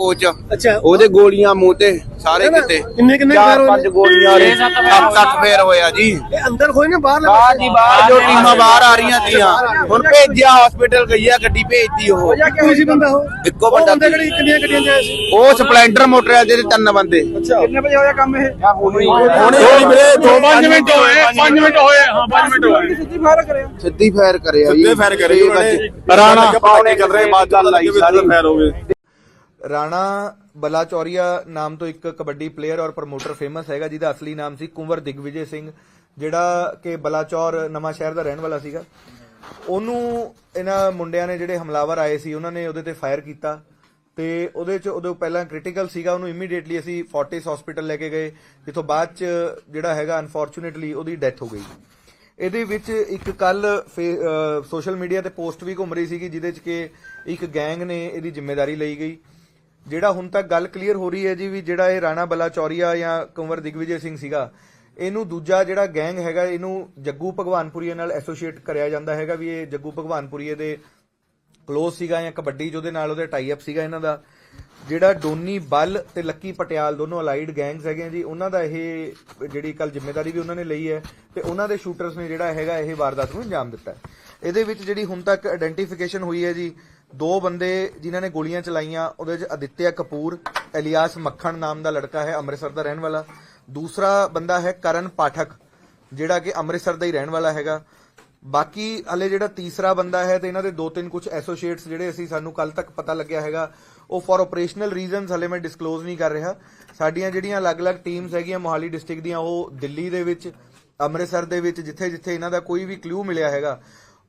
Coach. ਅੱਛਾ ਉਹਦੇ ਗੋਲੀਆਂ ਮੂੰਹ ਤੇ ਸਾਰੇ ਕਿਤੇ। ਕਿੰਨੇ ਕਿੰਨੇ ਚਾਰ ਫੇਰ ਹੋਏ ਪੰਜ ਗੋਲੀਆਂ ਨੇ ਸੱਤ ਅੱਠ ਫੇਰ ਹੋਇਆ ਜੀ। ਇਹ ਅੰਦਰ ਹੋਏ ਨੇ ਬਾਹਰ ਬਾਹਰ ਦੀ ਬਾਹਰ ਜੋ ਟੀਮਾਂ ਬਾਹਰ ਆ ਰਹੀਆਂ ਤੀਆਂ ਹੁਣ ਭੇਜਿਆ ਹਸਪੀਟਲ ਗਈ ਆ ਗੱਡੀ ਭੇਜਤੀ ਉਹ। ਕੋਈ ਸੀ ਬੰਦਾ ਉਹ? ਇੱਕੋ ਬੰਦਾ ਸੀ। ਕਿਹੜੀ ਕਿੰਨੀਆਂ ਗੱਡੀਆਂ ਆਏ ਸੀ? ਉਹ ਸਪਲੈਂਡਰ ਮੋਟਰ ਆ ਜਿਹਦੇ ਤਿੰਨ ਬੰਦੇ। ਅੱਛਾ। ਕਿੰਨੇ ਵਜੇ ਹੋਇਆ ਕੰਮ ਇਹ? ਹੁਣੇ ਵੀਰੇ 5 ਮਿੰਟ ਹੋਏ 5 ਮਿੰਟ ਹੋਏ। ਹਾਂ 5 ਮਿੰਟ ਹੋਏ। ਸਿੱਧੀ ਫਾਇਰ ਕਰਿਆ। ਸਿੱਧੀ ਫਾਇਰ ਕਰਿਆ ਜੀ। ਸਿੱਧੇ ਫਾਇਰ ਕਰੇ ਛੇ ਉਹਨਾਂ ਨੇ। ਵਜੇ। ਰਾਣਾ ਪੌਣੇ ਚੱਲ ਰਹੇ ਬਾਅਦ ਗੱਲ ਆਈ ਸਾਰੀ। ਫਾਇਰ ਹੋ ਗਏ। ਰਾਣਾ ਬਲਾਚੌਰੀਆ ਨਾਮ ਤੋਂ ਇੱਕ ਕਬੱਡੀ ਪਲੇਅਰ ਔਰ ਪ੍ਰਮੋਟਰ ਫੇਮਸ ਹੈਗਾ, ਜਿਹਦਾ ਅਸਲੀ ਨਾਮ ਸੀ ਕੁੰਵਰ ਦਿਗਵਿਜੇ ਸਿੰਘ, ਜਿਹੜਾ ਕਿ ਬਲਾਚੌਰ ਨਵਾਂ ਸ਼ਹਿਰ ਦਾ ਰਹਿਣ ਵਾਲਾ ਸੀਗਾ। ਉਹਨੂੰ ਇਹਨਾਂ ਮੁੰਡਿਆਂ ਨੇ ਜਿਹੜੇ ਹਮਲਾਵਰ ਆਏ ਸੀ, ਉਹਨਾਂ ਨੇ ਉਹਦੇ ਤੇ ਫਾਇਰ ਕੀਤਾ ਤੇ ਉਹਦੇ ਚ ਉਹਦੇ ਪਹਿਲਾਂ ਕ੍ਰਿਟੀਕਲ ਸੀਗਾ, ਉਹਨੂੰ ਇਮੀਡੀਏਟਲੀ ਅਸੀਂ ਫੋਰਟਿਸ ਹਸਪੀਟਲ ਲੈ ਕੇ ਗਏ, ਜਿੱਥੋਂ ਬਾਅਦ ਚ ਜਿਹੜਾ ਹੈਗਾ ਅਨਫੋਰਚੂਨੇਟਲੀ ਉਹਦੀ ਡੈਥ ਹੋ ਗਈ। ਇਹਦੇ ਵਿੱਚ ਇੱਕ ਕੱਲ ਸੋਸ਼ਲ ਮੀਡੀਆ ਤੇ ਪੋਸਟ ਵੀ ਘੁੰਮ ਰਹੀ ਸੀਗੀ, ਜਿਹਦੇ ਚ ਕਿ ਇੱਕ ਗੈਂਗ ਨੇ ਇਹਦੀ ਜ਼ਿੰਮੇਵਾਰੀ ਲਈ ਗਈ। ਜਿਹੜਾ ਹੁਣ ਤੱਕ ਗੱਲ ਕਲੀਅਰ ਹੋ ਰਹੀ ਹੈ ਜੀ ਵੀ ਜਿਹੜਾ ਇਹ ਰਾਣਾ ਬਲਾਚੌਰੀਆ ਜਾਂ ਕੁੰਵਰ ਦਿਗਵਿਜੇ ਸਿੰਘ ਸੀਗਾ, ਇਹਨੂੰ ਦੂਜਾ ਜਿਹੜਾ ਗੈਂਗ ਹੈਗਾ, ਇਹਨੂੰ ਜੱਗੂ ਭਗਵਾਨਪੁਰੀਏ ਨਾਲ ਐਸੋਸੀਏਟ ਕਰਿਆ ਜਾਂਦਾ ਹੈਗਾ ਵੀ ਇਹ ਜੱਗੂ ਭਗਵਾਨਪੁਰੀਏ ਦੇ ਕਲੋਜ਼ ਸੀਗਾ ਜਾਂ ਕਬੱਡੀ ਜਿਹਦੇ ਨਾਲ ਉਹਦੇ ਟਾਈ ਅਪ ਸੀਗਾ ਇਹਨਾਂ ਦਾ। ਜਿਹੜਾ ਡੋਨੀ ਬੱਲ ਤੇ ਲੱਕੀ ਪਟਿਆਲ ਦੋਨੋਂ ਅਲਾਈਡ ਗੈਂਗਸ ਹੈਗੇ ਜੀ, ਉਹਨਾਂ ਦਾ ਇਹ ਜਿਹੜੀ ਕੱਲ ਜ਼ਿੰਮੇਵਾਰੀ ਵੀ ਉਹਨਾਂ ਨੇ ਲਈ ਹੈ ਤੇ ਉਹਨਾਂ ਦੇ ਸ਼ੂਟਰਸ ਨੇ ਜਿਹੜਾ ਹੈਗਾ ਇਹ ਵਾਰਦਾਤ ਨੂੰ ਅੰਜਾਮ ਦਿੱਤਾ ਇਹਦੇ ਵਿੱਚ ਜਿਹੜੀ ਹੁਣ ਤੱਕ ਆਇਡੈਂਟੀਫਿਕੇਸ਼ਨ ਹੋਈ ਹੈ ਜੀ ਦੋ ਬੰਦੇ ਜਿਨ੍ਹਾਂ ਨੇ ਗੋਲੀਆਂ ਚਲਾਈਆਂ, ਉਹਦੇ ਵਿੱਚ ਅਦਿੱਤਿਆ ਕਪੂਰ ਇਲਿਆਸ ਮੱਖਣ ਨਾਮ ਦਾ ਲੜਕਾ ਹੈ, ਅੰਮ੍ਰਿਤਸਰ ਦਾ ਰਹਿਣ ਵਾਲਾ। ਦੂਸਰਾ ਬੰਦਾ ਹੈ ਕਰਨ ਪਾਠਕ, ਜਿਹੜਾ ਕਿ ਅੰਮ੍ਰਿਤਸਰ ਦਾ ਹੀ ਰਹਿਣ ਵਾਲਾ ਹੈਗਾ। ਬਾਕੀ ਹਲੇ ਜਿਹੜਾ ਤੀਸਰਾ ਬੰਦਾ ਹੈ ਤੇ ਇਹਨਾਂ ਦੇ ਦੋ ਤਿੰਨ ਕੁਝ ਐਸੋਸੀਏਟਸ ਜਿਹੜੇ ਅਸੀਂ ਸਾਨੂੰ ਕੱਲ ਤੱਕ ਪਤਾ ਲੱਗਿਆ ਹੈਗਾ, ਉਹ ਫॉर ਆਪਰੇਸ਼ਨਲ ਰੀਜ਼ਨਸ ਹਲੇ ਮੈਂ ਡਿਸਕਲੋਜ਼ ਨਹੀਂ ਕਰ ਰਿਹਾ। ਸਾਡੀਆਂ ਜਿਹੜੀਆਂ ਅਲੱਗ-ਅਲੱਗ ਟੀਮਸ ਹੈਗੀਆਂ ਮੋਹਾਲੀ ਡਿਸਟ੍ਰਿਕਟ ਦੀਆਂ, ਉਹ ਦਿੱਲੀ ਦੇ ਵਿੱਚ, ਅੰਮ੍ਰਿਤਸਰ ਦੇ ਵਿੱਚ, ਜਿੱਥੇ-ਜਿੱਥੇ ਇਹਨਾਂ ਦਾ ਕੋਈ ਵੀ ਕਲੂ ਮਿਲਿਆ ਹੈਗਾ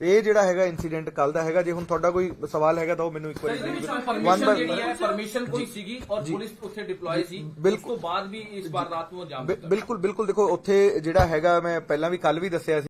ਇਹ ਜਿਹੜਾ ਹੈਗਾ ਇਨਸੀਡੈਂਟ ਕੱਲ ਦਾ ਹੈਗਾ ਜੇ ਹੁਣ ਤੁਹਾਡਾ ਕੋਈ ਸਵਾਲ ਹੈਗਾ ਤਾਂ ਉਹ ਮੈਨੂੰ ਇੱਕ ਵਾਰੀ One ਪਰਮਿਸ਼ਨ ਕੋਈ ਸੀਗੀ ਔਰ ਪੁਲਿਸ ਉੱਥੇ ਡਿਪਲੋਏ ਸੀ? ਬਿਲਕੁਲ। ਉਸ ਤੋਂ ਬਾਅਦ ਵੀ ਇਸ ਵਾਰਦਾਤ ਨੂੰ ਅੰਜਾਮ ਦਿੱਤਾ। ਬਿਲਕੁਲ ਬਿਲਕੁਲ। ਦੇਖੋ ਉੱਥੇ ਜਿਹੜਾ ਹੈਗਾ ਮੈਂ ਪਹਿਲਾਂ ਵੀ ਕੱਲ ਵੀ ਦੱਸਿਆ